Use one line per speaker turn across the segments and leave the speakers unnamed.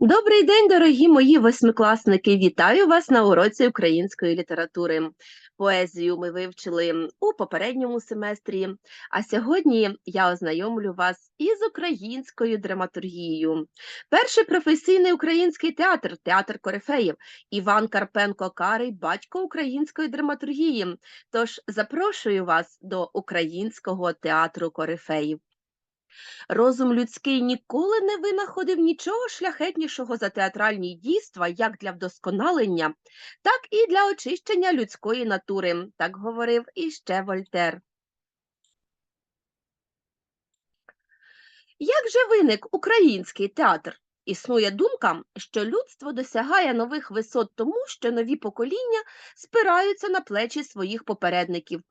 Добрий день, дорогі мої восьмикласники! Вітаю вас на уроці української літератури. Поезію ми вивчили у попередньому семестрі, а сьогодні я ознайомлю вас із українською драматургією. Перший професійний український театр театр Корифеїв Іван Карпенко Карий, батько української драматургії. Тож запрошую вас до українського театру Корифеїв. Розум людський ніколи не винаходив нічого шляхетнішого за театральні дійства як для вдосконалення, так і для очищення людської натури, так говорив іще Вольтер. Як же виник український театр? Існує думка, що людство досягає нових висот тому, що нові покоління спираються на плечі своїх попередників.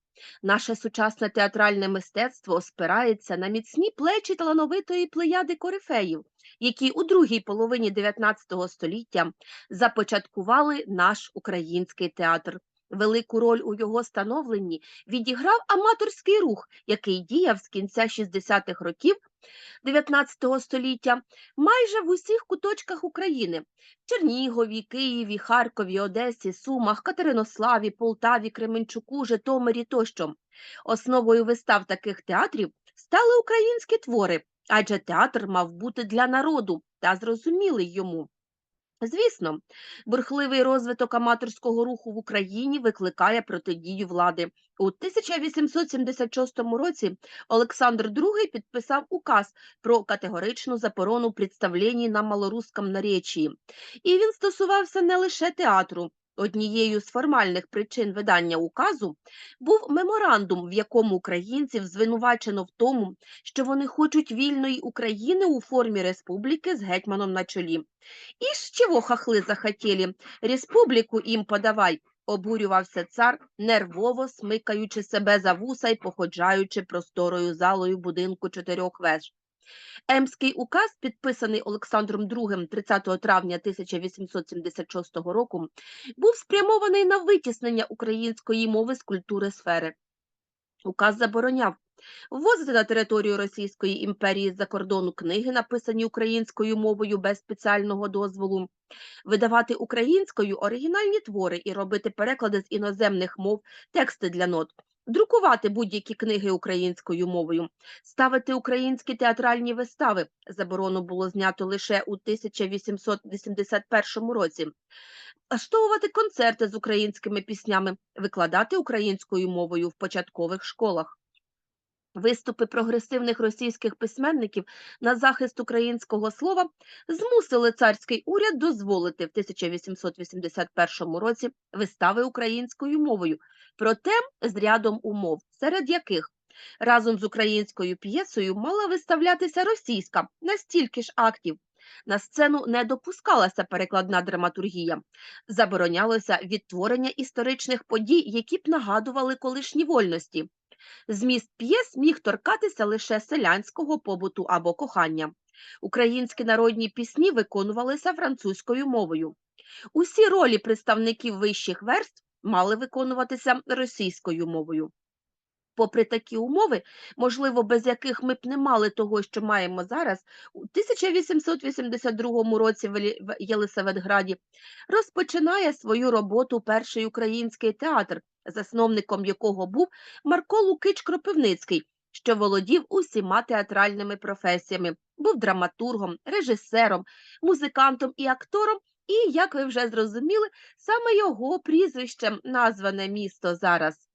Наше сучасне театральне мистецтво спирається на міцні плечі талановитої плеяди корифеїв, які у другій половині 19 століття започаткували наш український театр. Велику роль у його становленні відіграв аматорський рух, який діяв з кінця 60-х років 19 століття майже в усіх куточках України Чернігові, Києві, Харкові, Одесі, Сумах, Катеринославі, Полтаві, Кременчуку, Житомирі тощо. Основою вистав таких театрів стали українські твори, адже театр мав бути для народу та зрозумілий йому. Звісно, бурхливий розвиток аматорського руху в Україні викликає протидію влади. У 1876 році Олександр II підписав указ про категоричну заборону представлені на малорусском наречії. І він стосувався не лише театру. Однією з формальних причин видання указу був меморандум, в якому українців звинувачено в тому, що вони хочуть вільної України у формі республіки з гетьманом на чолі. І з чого хахли захотіли? Республіку їм подавай, обурювався цар, нервово смикаючи себе за вуса й походжаючи просторою залою будинку чотирьох веж. Емський указ, підписаний Олександром II 30 травня 1876 року, був спрямований на витіснення української мови з культури сфери. Указ забороняв ввозити на територію Російської імперії з-за кордону книги, написані українською мовою без спеціального дозволу, видавати українською оригінальні твори і робити переклади з іноземних мов, тексти для нот, друкувати будь-які книги українською мовою, ставити українські театральні вистави. Заборону було знято лише у 1881 році. Влаштовувати концерти з українськими піснями, викладати українською мовою в початкових школах. Виступи прогресивних російських письменників на захист українського слова змусили царський уряд дозволити в 1881 році вистави українською мовою, проте з рядом умов, серед яких разом з українською п'єсою мала виставлятися російська на стільки ж актів. На сцену не допускалася перекладна драматургія, заборонялося відтворення історичних подій, які б нагадували колишні вольності. Зміст п'єс міг торкатися лише селянського побуту або кохання. Українські народні пісні виконувалися французькою мовою. Усі ролі представників вищих верств мали виконуватися російською мовою. Попри такі умови, можливо, без яких ми б не мали того, що маємо зараз, у 1882 році в Єлисаветграді розпочинає свою роботу перший український театр, засновником якого був Марко Лукич Кропивницький, що володів усіма театральними професіями, був драматургом, режисером, музикантом і актором. І, як ви вже зрозуміли, саме його прізвищем назване місто зараз.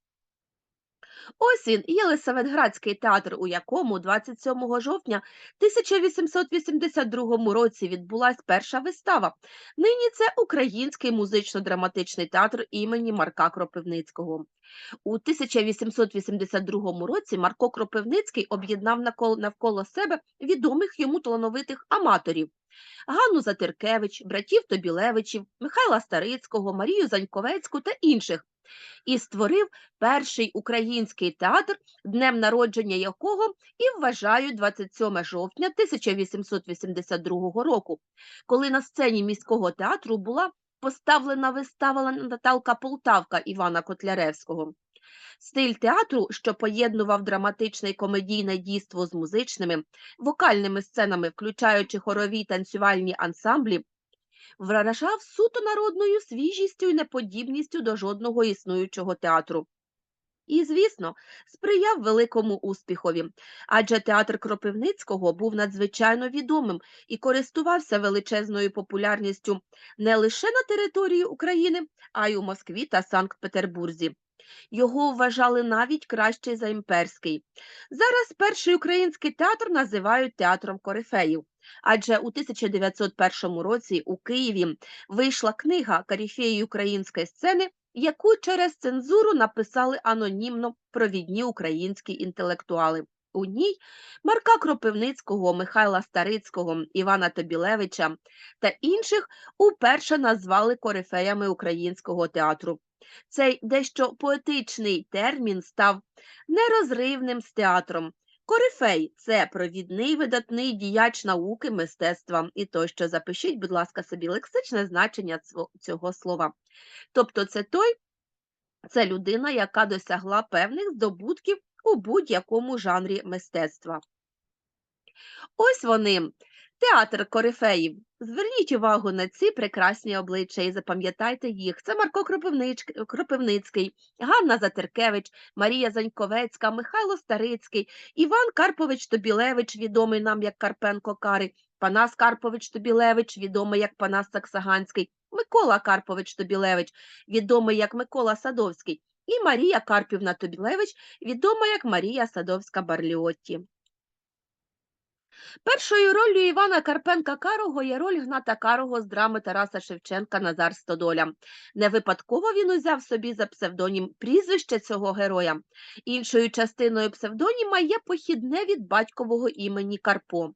Ось він, Єлисаветградський театр, у якому 27 жовтня 1882 році відбулась перша вистава. Нині це Український музично-драматичний театр імені Марка Кропивницького. У 1882 році Марко Кропивницький об'єднав навколо себе відомих йому талановитих аматорів. Ганну Затиркевич, братів Тобілевичів, Михайла Старицького, Марію Заньковецьку та інших, і створив перший український театр, днем народження якого і вважають 27 жовтня 1882 року, коли на сцені міського театру була поставлена вистава Наталка Полтавка Івана Котляревського. Стиль театру, що поєднував драматичне і комедійне дійство з музичними, вокальними сценами, включаючи хорові танцювальні ансамблі, вражав суто народною свіжістю і неподібністю до жодного існуючого театру. І, звісно, сприяв великому успіхові, адже театр Кропивницького був надзвичайно відомим і користувався величезною популярністю не лише на території України, а й у Москві та Санкт-Петербурзі. Його вважали навіть краще за імперський. Зараз перший український театр називають театром корифеїв, адже у 1901 році у Києві вийшла книга Корифеї української сцени, яку через цензуру написали анонімно провідні українські інтелектуали. У ній Марка Кропивницького, Михайла Старицького, Івана Тобілевича та інших уперше назвали корифеями українського театру. Цей дещо поетичний термін став нерозривним з театром. Корифей це провідний видатний діяч науки, мистецтва і тощо. Запишіть, будь ласка, собі лексичне значення цього слова. Тобто, це той, це людина, яка досягла певних здобутків у будь-якому жанрі мистецтва. Ось вони, театр корифеїв. Зверніть увагу на ці прекрасні обличчя і запам'ятайте їх. Це Марко Кропивницький, Ганна Затеркевич, Марія Заньковецька, Михайло Старицький, Іван Карпович Тобілевич, відомий нам як Карпенко Кари, Панас Карпович Тобілевич, відомий як Панас Саксаганський, Микола Карпович Тобілевич, відомий як Микола Садовський, і Марія Карпівна Тобілевич, відома як Марія Садовська Барліотті. Першою роллю Івана Карпенка Карого є роль Гната Карого з драми Тараса Шевченка Назар Стодоля. Не випадково він узяв собі за псевдонім прізвище цього героя. Іншою частиною псевдоніма є похідне від батькового імені Карпо.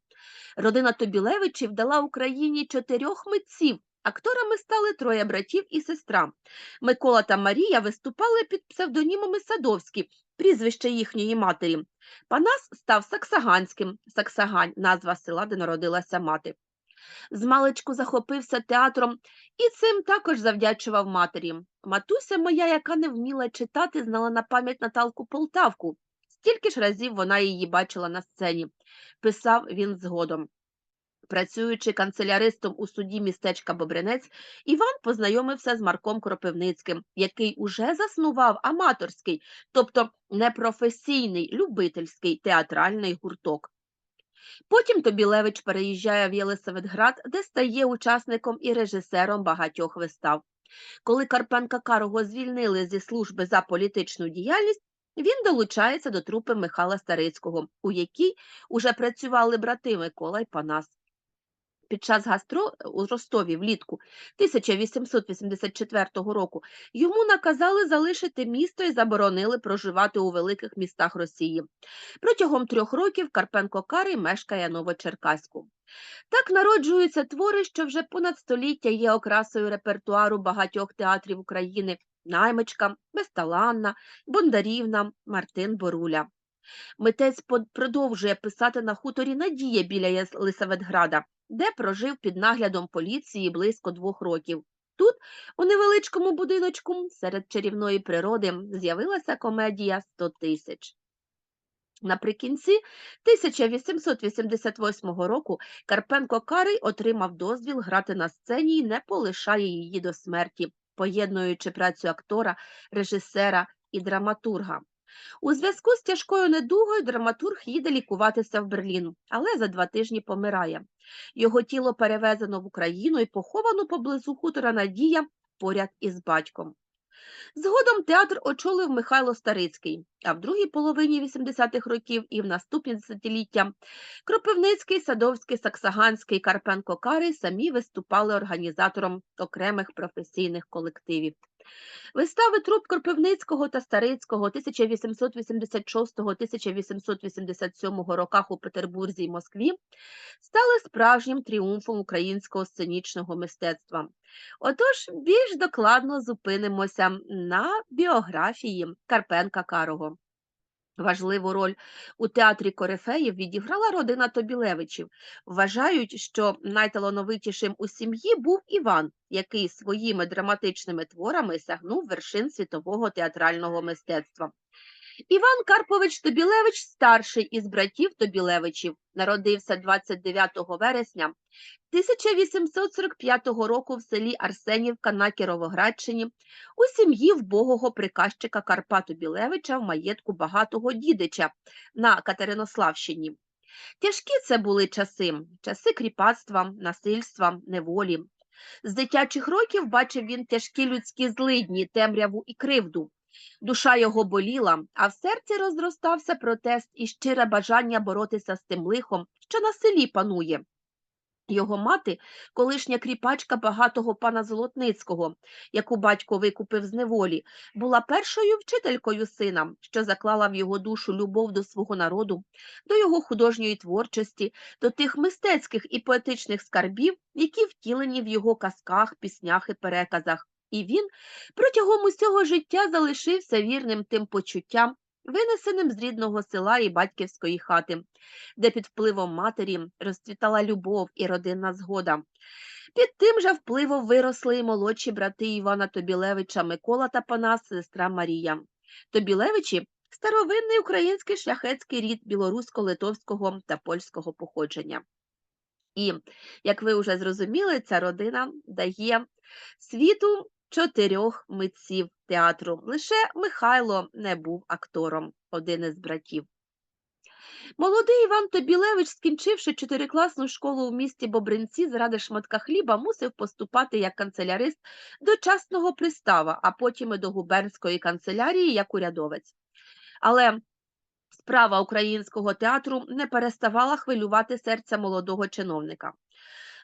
Родина Тобілевичів дала Україні чотирьох митців. Акторами стали троє братів і сестра. Микола та Марія виступали під псевдонімами Садовські, прізвище їхньої матері. Панас став Саксаганським, Саксагань, назва села, де народилася мати. Змалечку захопився театром і цим також завдячував матері. Матуся моя, яка не вміла читати, знала на пам'ять Наталку Полтавку. Стільки ж разів вона її бачила на сцені, писав він згодом. Працюючи канцеляристом у суді містечка Бобринець, Іван познайомився з Марком Кропивницьким, який уже заснував аматорський, тобто непрофесійний, любительський театральний гурток. Потім Тобілевич переїжджає в Єлисаветград, де стає учасником і режисером багатьох вистав. Коли Карпенка Карого звільнили зі служби за політичну діяльність, він долучається до трупи Михайла Старицького, у якій уже працювали брати Микола й Панас. Під час гастро у Ростові влітку 1884 року йому наказали залишити місто і заборонили проживати у великих містах Росії. Протягом трьох років Карпенко Карий мешкає Новочеркаську. Так народжуються твори, що вже понад століття є окрасою репертуару багатьох театрів України Наймичка, Безталанна, Бондарівна, Мартин Боруля. Митець продовжує писати на хуторі Надія біля Єлисаветграда, де прожив під наглядом поліції близько двох років. Тут, у невеличкому будиночку, серед чарівної природи, з'явилася комедія «100 тисяч. Наприкінці 1888 року Карпенко Карий отримав дозвіл грати на сцені і не полишає її до смерті, поєднуючи працю актора, режисера і драматурга. У зв'язку з тяжкою недугою драматург їде лікуватися в Берлін, але за два тижні помирає. Його тіло перевезено в Україну і поховано поблизу хутора Надія поряд із батьком. Згодом театр очолив Михайло Старицький, а в другій половині 80-х років і в наступні десятиліття Кропивницький, Садовський, Саксаганський, Карпенко Карий самі виступали організатором окремих професійних колективів. Вистави труп Кропивницького та Старицького 1886-1887 роках у Петербурзі і Москві стали справжнім тріумфом українського сценічного мистецтва. Отож, більш докладно зупинимося на біографії Карпенка Карого. Важливу роль у театрі Корифеїв відіграла родина Тобілевичів. Вважають, що найталановитішим у сім'ї був Іван, який своїми драматичними творами сягнув вершин світового театрального мистецтва. Іван Карпович Тобілевич, старший із братів Тобілевичів, народився 29 вересня 1845 року в селі Арсенівка на Кіровоградщині у сім'ї вбогого приказчика Карпа Тобілевича в маєтку багатого дідича на Катеринославщині. Тяжкі це були часи, часи кріпацтва, насильства, неволі. З дитячих років бачив він тяжкі людські злидні, темряву і кривду. Душа його боліла, а в серці розростався протест і щире бажання боротися з тим лихом, що на селі панує. Його мати, колишня кріпачка багатого пана Золотницького, яку батько викупив з неволі, була першою вчителькою сина, що заклала в його душу любов до свого народу, до його художньої творчості, до тих мистецьких і поетичних скарбів, які втілені в його казках, піснях і переказах. І він протягом усього життя залишився вірним тим почуттям, винесеним з рідного села і батьківської хати, де під впливом матері розцвітала любов і родинна згода. Під тим же впливом виросли і молодші брати Івана Тобілевича Микола та Панас, сестра Марія. Тобілевичі старовинний український шляхетський рід білорусько-литовського та польського походження. І, як ви вже зрозуміли, ця родина дає світу чотирьох митців театру. Лише Михайло не був актором, один із братів. Молодий Іван Тобілевич, скінчивши чотирикласну школу в місті Бобринці заради шматка хліба, мусив поступати як канцелярист до частного пристава, а потім і до губернської канцелярії як урядовець. Але справа українського театру не переставала хвилювати серця молодого чиновника.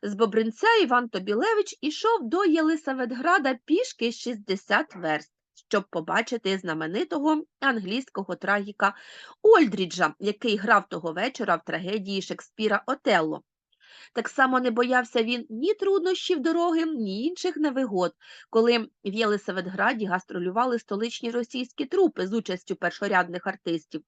З Бобринця Іван Тобілевич ішов до Єлисаветграда пішки 60 верст, щоб побачити знаменитого англійського трагіка Ольдріджа, який грав того вечора в трагедії Шекспіра Отелло. Так само не боявся він ні труднощів дороги, ні інших невигод, коли в Єлисаветграді гастролювали столичні російські трупи з участю першорядних артистів.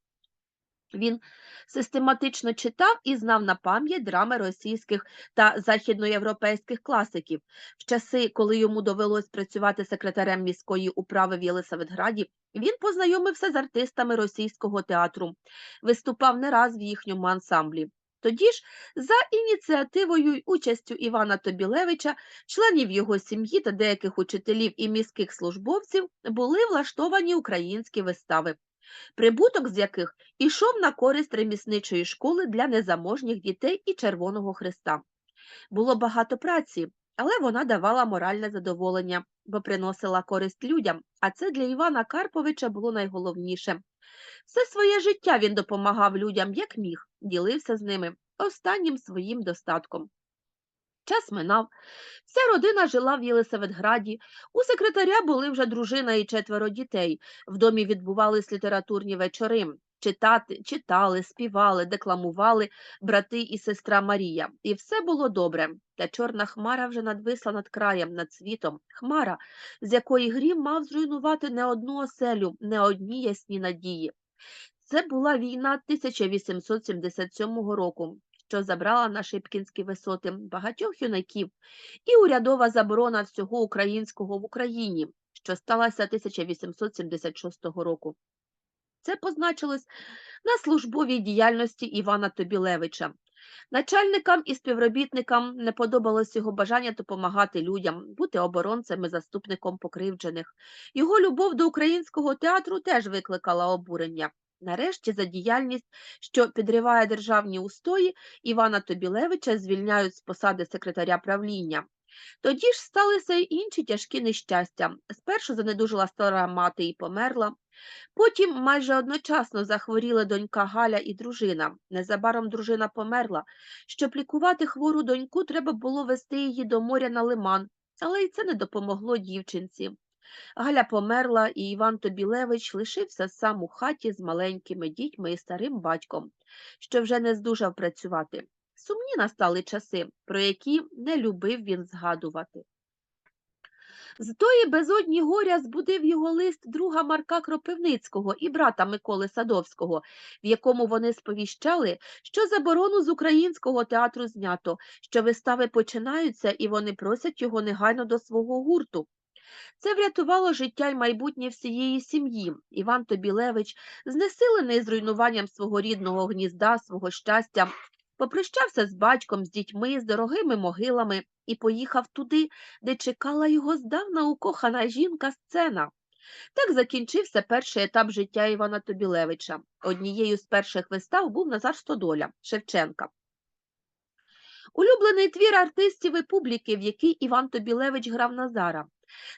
Він систематично читав і знав на пам'ять драми російських та західноєвропейських класиків. В часи, коли йому довелось працювати секретарем міської управи в Єлисаветграді, він познайомився з артистами російського театру, виступав не раз в їхньому ансамблі. Тоді ж, за ініціативою й участю Івана Тобілевича, членів його сім'ї та деяких учителів і міських службовців були влаштовані українські вистави прибуток з яких ішов на користь ремісничої школи для незаможніх дітей і Червоного Христа. Було багато праці, але вона давала моральне задоволення, бо приносила користь людям, а це для Івана Карповича було найголовніше. Все своє життя він допомагав людям, як міг, ділився з ними останнім своїм достатком. Час минав. Вся родина жила в Єлисаветграді. У секретаря були вже дружина і четверо дітей. В домі відбувались літературні вечори. Читати, читали, співали, декламували брати і сестра Марія. І все було добре. Та чорна хмара вже надвисла над краєм, над світом. Хмара, з якої грім мав зруйнувати не одну оселю, не одні ясні надії. Це була війна 1877 року що забрала на Шипкінські висоти багатьох юнаків, і урядова заборона всього українського в Україні, що сталася 1876 року. Це позначилось на службовій діяльності Івана Тобілевича. Начальникам і співробітникам не подобалось його бажання допомагати людям, бути оборонцем і заступником покривджених. Його любов до українського театру теж викликала обурення. Нарешті за діяльність, що підриває державні устої, Івана Тобілевича звільняють з посади секретаря правління. Тоді ж сталися й інші тяжкі нещастя. Спершу занедужила стара мати і померла, потім майже одночасно захворіли донька Галя і дружина. Незабаром дружина померла. Щоб лікувати хвору доньку, треба було вести її до моря на лиман, але й це не допомогло дівчинці. Галя померла, і Іван Тобілевич лишився сам у хаті з маленькими дітьми і старим батьком, що вже не здужав працювати. Сумні настали часи, про які не любив він згадувати. З тої безодні горя збудив його лист друга Марка Кропивницького і брата Миколи Садовського, в якому вони сповіщали, що заборону з українського театру знято, що вистави починаються і вони просять його негайно до свого гурту. Це врятувало життя й майбутнє всієї сім'ї. Іван Тобілевич, знесилений зруйнуванням свого рідного гнізда, свого щастя, попрощався з батьком, з дітьми, з дорогими могилами і поїхав туди, де чекала його здавна укохана жінка сцена. Так закінчився перший етап життя Івана Тобілевича. Однією з перших вистав був Назар Стодоля Шевченка. Улюблений твір артистів і публіки, в який Іван Тобілевич грав Назара.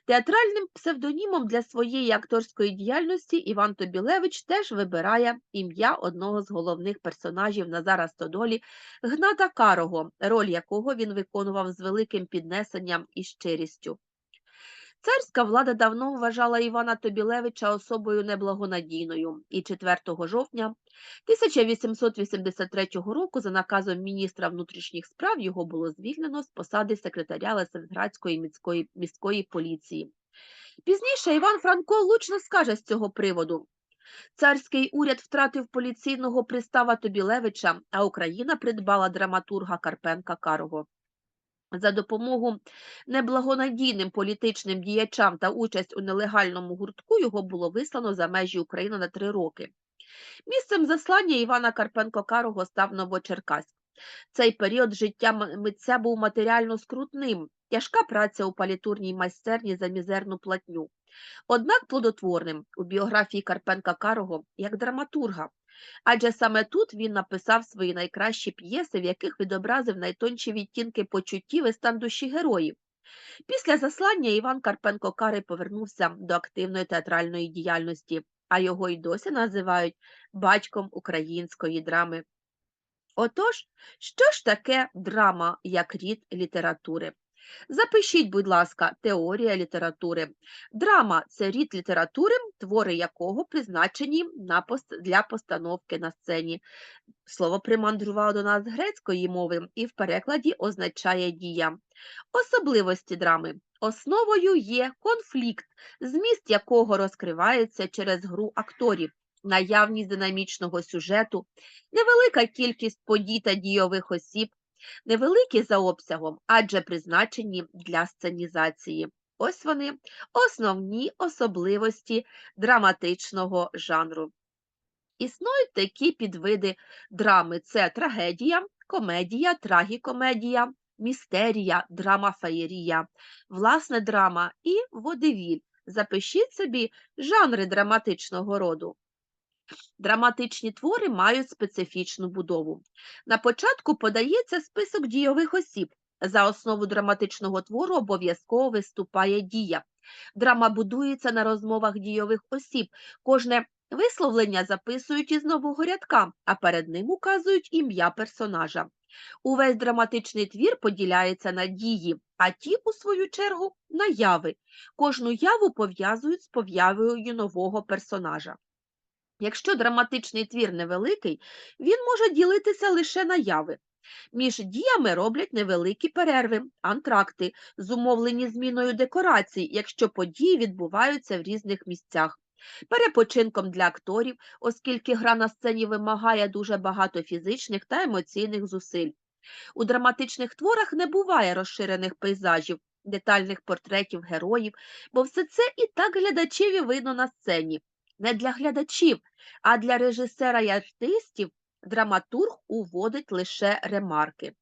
Театральним псевдонімом для своєї акторської діяльності Іван Тобілевич теж вибирає ім'я одного з головних персонажів Назара Стодолі Гната Карого, роль якого він виконував з великим піднесенням і щирістю. Царська влада давно вважала Івана Тобілевича особою неблагонадійною, і 4 жовтня 1883 року за наказом міністра внутрішніх справ його було звільнено з посади секретаря Лесенградської міської, міської поліції. Пізніше Іван Франко лучно скаже з цього приводу. Царський уряд втратив поліційного пристава Тобілевича, а Україна придбала драматурга Карпенка Карого. За допомогу неблагонадійним політичним діячам та участь у нелегальному гуртку його було вислано за межі України на три роки. Місцем заслання Івана Карпенко-Карого став Новочеркаськ. Цей період життя митця був матеріально скрутним, тяжка праця у палітурній майстерні за мізерну платню. Однак плодотворним у біографії Карпенка-Карого як драматурга, адже саме тут він написав свої найкращі п'єси, в яких відобразив найтонші відтінки почуттів і стан душі героїв. Після заслання Іван Карпенко-Карий повернувся до активної театральної діяльності, а його й досі називають батьком української драми. Отож, що ж таке драма як рід літератури? Запишіть, будь ласка, теорія літератури. Драма це рід літератури, твори якого призначені для постановки на сцені. Слово примандрувало до нас грецької мови і в перекладі означає дія. Особливості драми. Основою є конфлікт, зміст якого розкривається через гру акторів, наявність динамічного сюжету, невелика кількість подій та дійових осіб, невеликі за обсягом, адже призначені для сценізації. Ось вони основні особливості драматичного жанру. Існують такі підвиди драми: це трагедія, комедія, трагікомедія, містерія, драма феєрія, власне драма і водевіль. Запишіть собі жанри драматичного роду. Драматичні твори мають специфічну будову. На початку подається список дійових осіб. За основу драматичного твору обов'язково виступає дія. Драма будується на розмовах дійових осіб. Кожне висловлення записують із нового рядка, а перед ним указують ім'я персонажа. Увесь драматичний твір поділяється на дії, а ті, у свою чергу, на яви. Кожну яву пов'язують з появою нового персонажа. Якщо драматичний твір невеликий, він може ділитися лише на яви. Між діями роблять невеликі перерви, антракти, зумовлені зміною декорацій, якщо події відбуваються в різних місцях. Перепочинком для акторів, оскільки гра на сцені вимагає дуже багато фізичних та емоційних зусиль. У драматичних творах не буває розширених пейзажів, детальних портретів героїв, бо все це і так глядачеві видно на сцені. Не для глядачів, а для режисера і артистів драматург уводить лише ремарки.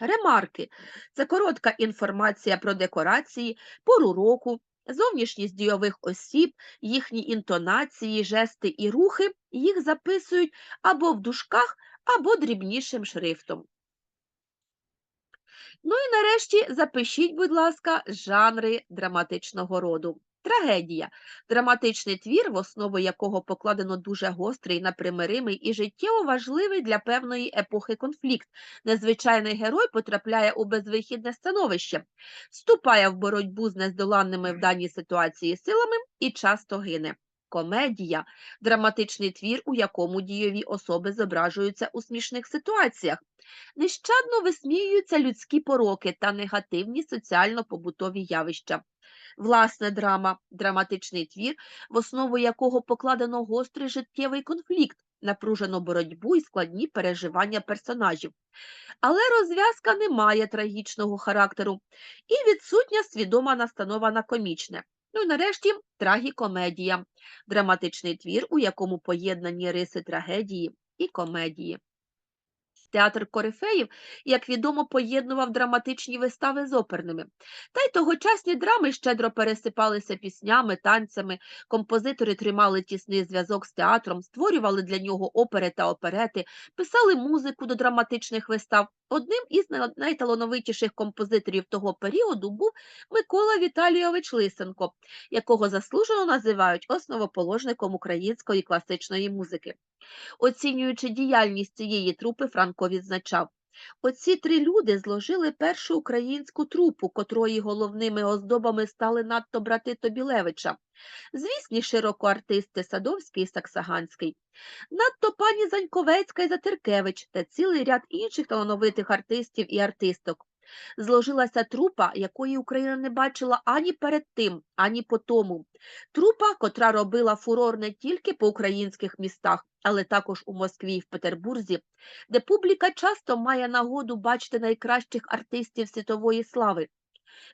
Ремарки це коротка інформація про декорації, пору року, зовнішність дійових осіб, їхні інтонації, жести і рухи, їх записують або в дужках, або дрібнішим шрифтом. Ну і нарешті запишіть, будь ласка, жанри драматичного роду. Трагедія драматичний твір, в основу якого покладено дуже гострий, непримиримий і життєво важливий для певної епохи конфлікт. Незвичайний герой потрапляє у безвихідне становище, вступає в боротьбу з нездоланними в даній ситуації силами і часто гине. Комедія драматичний твір, у якому дійові особи зображуються у смішних ситуаціях. Нещадно висміюються людські пороки та негативні соціально-побутові явища. Власне, драма драматичний твір, в основу якого покладено гострий життєвий конфлікт, напружену боротьбу і складні переживання персонажів. Але розв'язка не має трагічного характеру і відсутня свідома настанова на комічне. Ну і нарешті трагікомедія драматичний твір, у якому поєднані риси трагедії і комедії. Театр корифеїв, як відомо, поєднував драматичні вистави з оперними. Та й тогочасні драми щедро пересипалися піснями, танцями, композитори тримали тісний зв'язок з театром, створювали для нього опери та оперети, писали музику до драматичних вистав. Одним із найталановитіших композиторів того періоду був Микола Віталійович Лисенко, якого заслужено називають основоположником української класичної музики. Оцінюючи діяльність цієї трупи, Франко відзначав. Оці три люди зложили першу українську трупу, котрої головними оздобами стали надто брати Тобілевича. Звісні широко артисти Садовський і Саксаганський, надто пані Заньковецька і Затеркевич та цілий ряд інших талановитих артистів і артисток. Зложилася трупа, якої Україна не бачила ані перед тим, ані по тому. Трупа, котра робила фурор не тільки по українських містах, але також у Москві і в Петербурзі, де публіка часто має нагоду бачити найкращих артистів світової слави.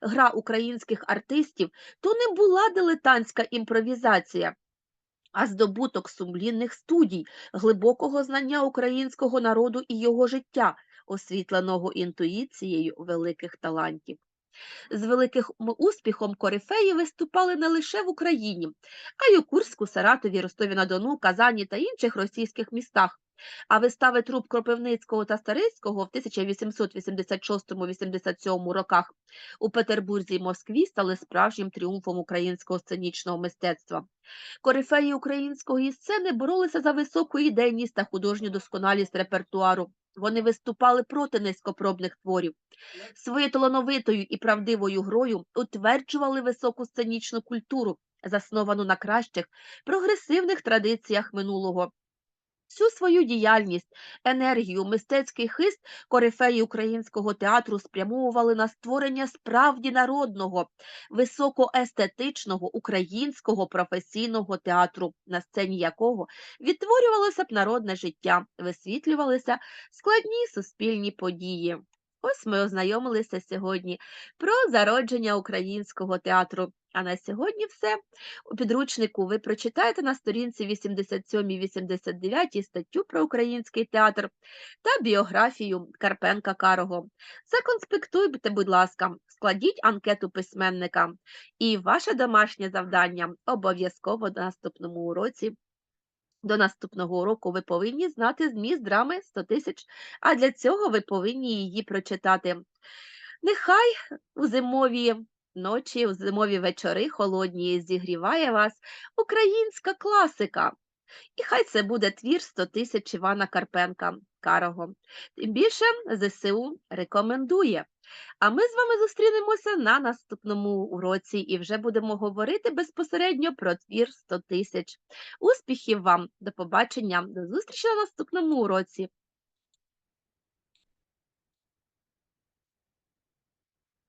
Гра українських артистів то не була дилетантська імпровізація, а здобуток сумлінних студій, глибокого знання українського народу і його життя, освітленого інтуїцією великих талантів. З великим успіхом корифеї виступали не лише в Україні, а й у Курську, Саратові, Ростові-на-Дону, Казані та інших російських містах. А вистави труп Кропивницького та Старицького в 1886-87 роках у Петербурзі і Москві стали справжнім тріумфом українського сценічного мистецтва. Корифеї української сцени боролися за високу ідейність та художню досконалість репертуару. Вони виступали проти низькопробних творів. Своєю талановитою і правдивою грою утверджували високу сценічну культуру, засновану на кращих прогресивних традиціях минулого. Всю свою діяльність, енергію, мистецький хист корифеї українського театру спрямовували на створення справді народного, високоестетичного українського професійного театру, на сцені якого відтворювалося б народне життя, висвітлювалися складні суспільні події. Ось ми ознайомилися сьогодні про зародження українського театру. А на сьогодні все. У підручнику ви прочитаєте на сторінці 87-89 статтю про український театр та біографію Карпенка Карого. Законспектуйте, будь ласка, складіть анкету письменника. І ваше домашнє завдання обов'язково на наступному уроці. До наступного уроку ви повинні знати зміст драми 100 тисяч, а для цього ви повинні її прочитати. Нехай у зимові ночі, зимові вечори холодні зігріває вас українська класика. І хай це буде твір 100 тисяч Івана Карпенка Карого. Тим більше ЗСУ рекомендує. А ми з вами зустрінемося на наступному уроці і вже будемо говорити безпосередньо про твір 100 тисяч. Успіхів вам, до побачення, до зустрічі на наступному уроці.